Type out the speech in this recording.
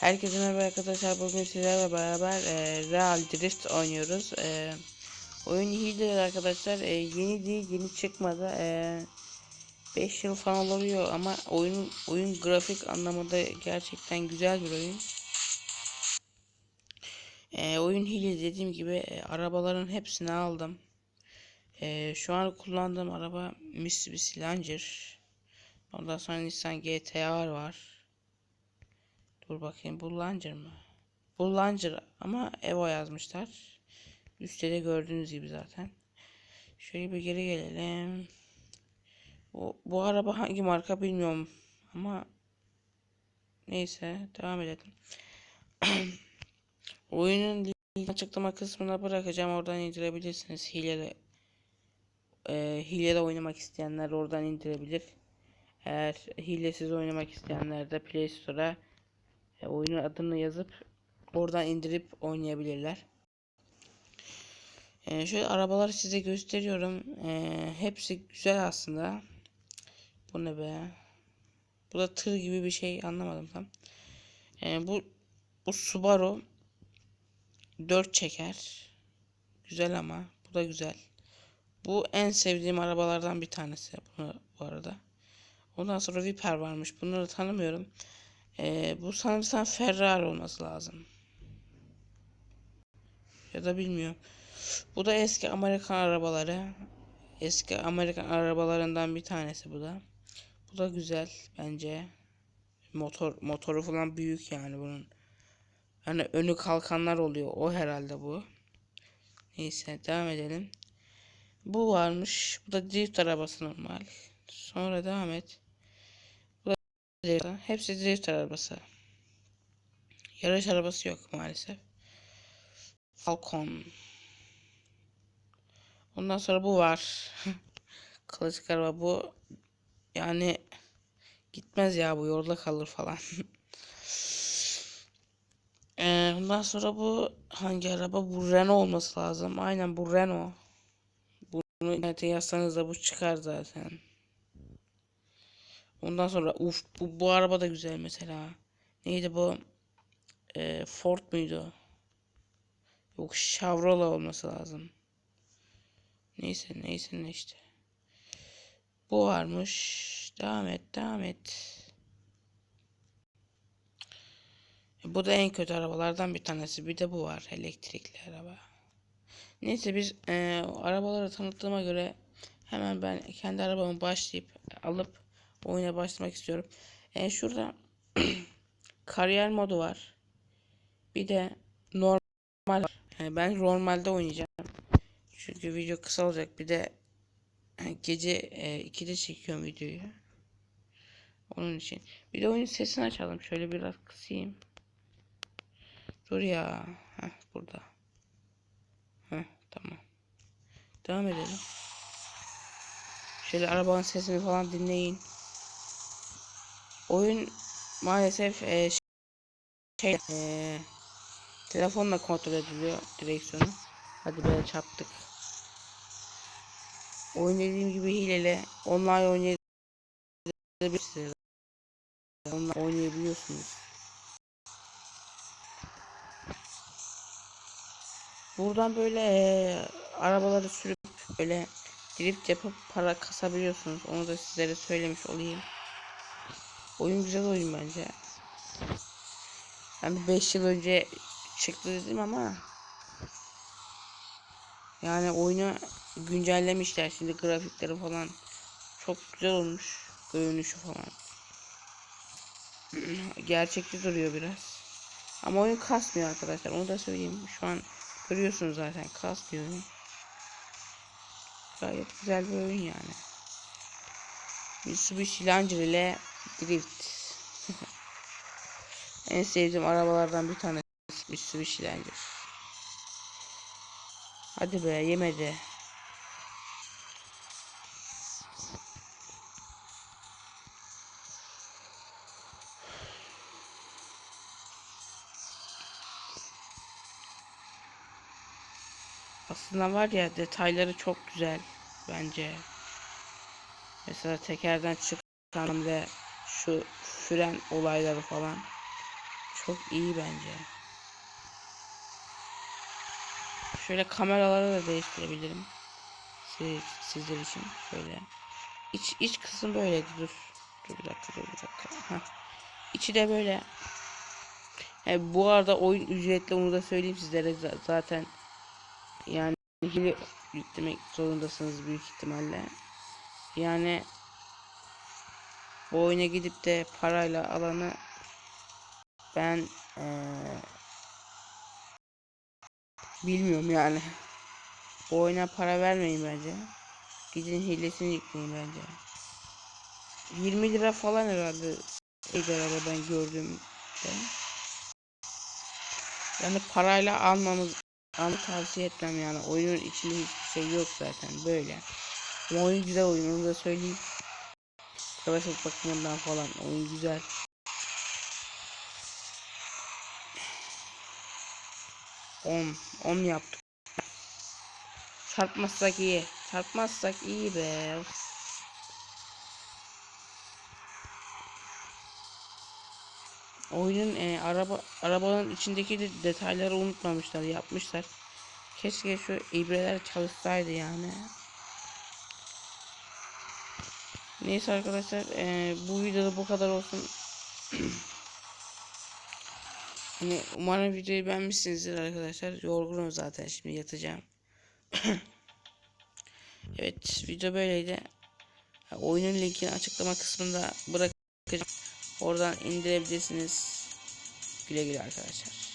Herkese merhaba arkadaşlar. Bugün sizlerle beraber e, Real Drift oynuyoruz. E, oyun hiledir arkadaşlar. E, yeni değil, yeni çıkmadı. E, 5 yıl falan oluyor ama oyun oyun grafik anlamında gerçekten güzel bir oyun. E, oyun hile dediğim gibi e, arabaların hepsini aldım. E, şu an kullandığım araba Mitsubishi Lancer. Ondan sonra Nissan GT-R var. Dur bakayım bu Langer mı? Bu Langer ama Evo yazmışlar. Üstte de gördüğünüz gibi zaten. Şöyle bir geri gelelim. Bu, bu araba hangi marka bilmiyorum ama neyse devam edelim. Oyunun açıklama kısmına bırakacağım. Oradan indirebilirsiniz. Hileli e, hileli oynamak isteyenler oradan indirebilir. Eğer hilesiz oynamak isteyenler de Play Store'a e, oyunun adını yazıp oradan indirip oynayabilirler. E, şöyle arabaları size gösteriyorum. E, hepsi güzel aslında. Bu ne be? Bu da tır gibi bir şey anlamadım tam. E, bu bu Subaru 4 çeker. Güzel ama bu da güzel. Bu en sevdiğim arabalardan bir tanesi bunu bu arada. Ondan sonra Viper varmış. Bunları tanımıyorum. Ee, bu sanırsam Ferrari olması lazım. Ya da bilmiyorum. Bu da eski Amerikan arabaları. Eski Amerikan arabalarından bir tanesi bu da. Bu da güzel bence. Motor motoru falan büyük yani bunun. Hani önü kalkanlar oluyor. O herhalde bu. Neyse devam edelim. Bu varmış. Bu da drift arabası normal. Sonra devam et. Hepsi drift arabası. Yarış arabası yok maalesef. Falcon. Ondan sonra bu var. Klasik araba bu. Yani gitmez ya bu yolda kalır falan. ee, ondan sonra bu hangi araba? Bu Renault olması lazım. Aynen bu Renault. Bunu internete yazsanız da bu çıkar zaten. Ondan sonra uf bu, bu araba da güzel mesela. Neydi bu? Ee, Ford muydu? Yok Chevrolet olması lazım. Neyse neyse ne işte. Bu varmış. Devam et devam et. E, bu da en kötü arabalardan bir tanesi. Bir de bu var elektrikli araba. Neyse biz e, arabaları tanıttığıma göre hemen ben kendi arabamı başlayıp alıp oyuna başlamak istiyorum. E, şurada kariyer modu var. Bir de normal var. Yani ben normalde oynayacağım. Çünkü video kısa olacak. Bir de gece e, 2'de çekiyorum videoyu. Onun için. Bir de oyunun sesini açalım. Şöyle biraz kısayım. Dur ya. Heh, burada. Heh, tamam. Devam edelim. Şöyle arabanın sesini falan dinleyin. Oyun maalesef e, şey e, telefonla kontrol ediliyor direksiyonu. Hadi böyle çarptık. Oyun dediğim gibi hileli online oynayabilirsiniz. Online oynayabiliyorsunuz. Buradan böyle e, arabaları sürüp böyle drift yapıp para kasabiliyorsunuz. Onu da sizlere söylemiş olayım. Oyun güzel oyun bence. Yani 5 yıl önce çıktı dedim ama yani oyunu güncellemişler. Şimdi grafikleri falan çok güzel olmuş. Görünüşü falan. Gerçekçi duruyor biraz. Ama oyun kasmıyor arkadaşlar. Onu da söyleyeyim. Şu an görüyorsunuz zaten. Kasmıyor oyun. Gayet güzel bir oyun yani. Mitsubishi Lancer ile Drift. en sevdiğim arabalardan bir tanesi Mitsubishi Lancer. Hadi be yemedi. Aslında var ya detayları çok güzel bence. Mesela tekerden çıkan ve şu fren olayları falan Çok iyi bence. Şöyle kameraları da değiştirebilirim. Siz, sizler için şöyle. İç, iç kısım böyleydi dur. Dur bir dakika dur bir dakika. Heh. İçi de böyle. He, bu arada oyun ücretli onu da söyleyeyim sizlere zaten. Yani hile yüklemek zorundasınız büyük ihtimalle. Yani bu oyuna gidip de parayla alanı ben eee, bilmiyorum yani. Bu oyuna para vermeyin bence. Gidin hilesini yükleyin bence. 20 lira falan herhalde Eder araba ben gördüğümde. Yani parayla almamız almayı tavsiye etmem yani. Oyunun içinde hiçbir şey yok zaten böyle. Ama oyun güzel oyun onu da söyleyeyim. Savaşlık bakımından falan oyun güzel. On, on yaptık. Çarpmazsak iyi. Çarpmazsak iyi be. Oyunun e, araba arabanın içindeki de detayları unutmamışlar, yapmışlar. Keşke şu ibreler çalışsaydı yani. Neyse arkadaşlar e, bu videoda bu kadar olsun. hani umarım videoyu beğenmişsinizdir arkadaşlar. Yorgunum zaten şimdi yatacağım. evet video böyleydi. Oyunun linkini açıklama kısmında bırakacağım. Oradan indirebilirsiniz. Güle güle arkadaşlar.